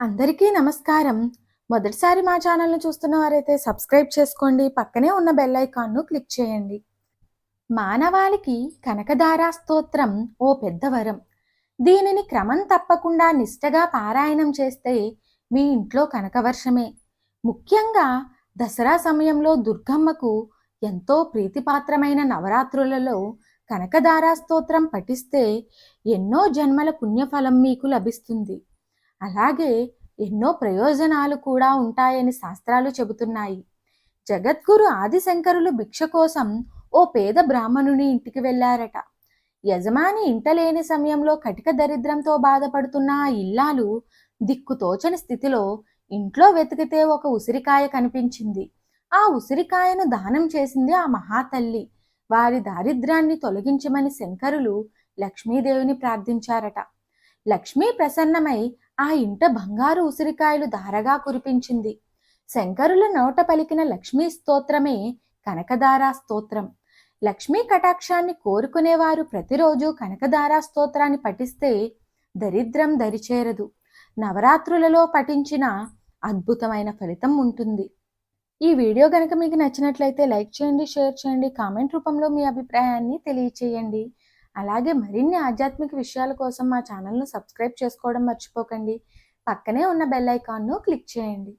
అందరికీ నమస్కారం. మొదటిసారి మా ఛానల్ను చూస్తున్న వారైతే సబ్స్క్రైబ్ చేసుకోండి పక్కనే ఉన్న బెల్ ఐకాన్ను క్లిక్ చేయండి. మానవాళికి కనకదారా స్తోత్రం ఓ పెద్ద వరం. దీనిని క్రమం తప్పకుండా నిష్టగా పారాయణం చేస్తే మీ ఇంట్లో కనకవర్షమే. ముఖ్యంగా దసరా సమయంలో దుర్గమ్మకు ఎంతో ప్రీతిపాత్రమైన నవరాత్రులలో కనకదారా స్తోత్రం పఠిస్తే ఎన్నో జన్మల పుణ్యఫలం మీకు లభిస్తుంది. అలాగే ఎన్నో ప్రయోజనాలు కూడా ఉంటాయని శాస్త్రాలు చెబుతున్నాయి. జగద్గురు ఆదిశంకరులు భిక్ష కోసం ఓ పేద బ్రాహ్మణుని ఇంటికి వెళ్ళారట. యజమాని ఇంట లేని సమయంలో కటిక దరిద్రంతో బాధపడుతున్న ఆ ఇల్లాలు దిక్కుతోచని స్థితిలో ఇంట్లో వెతికితే ఒక ఉసిరికాయ కనిపించింది. ఆ ఉసిరికాయను దానం చేసింది ఆ మహాతల్లి. వారి దారిద్ర్యాన్ని తొలగించమని శంకరులు లక్ష్మీదేవిని ప్రార్థించారట. లక్ష్మీ ప్రసన్నమై ఆ ఇంట బంగారు ఉసిరికాయలు ధారగా కురిపించింది. శంకరుల నోట పలికిన లక్ష్మీ స్తోత్రమే కనకదారా స్తోత్రం. లక్ష్మీ కటాక్షాన్ని కోరుకునేవారు ప్రతిరోజు కనకదారా స్తోత్రాన్ని పఠిస్తే దరిద్రం దరిచేరదు. నవరాత్రులలో పఠించిన అద్భుతమైన ఫలితం ఉంటుంది. ఈ వీడియో కనుక మీకు నచ్చినట్లయితే లైక్ చేయండి షేర్ చేయండి కామెంట్ రూపంలో మీ అభిప్రాయాన్ని తెలియచేయండి. అలాగే మరిన్ని ఆధ్యాత్మిక విషయాల కోసం మా ఛానల్ను సబ్స్క్రైబ్ చేసుకోవడం మర్చిపోకండి. పక్కనే ఉన్న బెల్ ఐకాన్ను క్లిక్ చేయండి.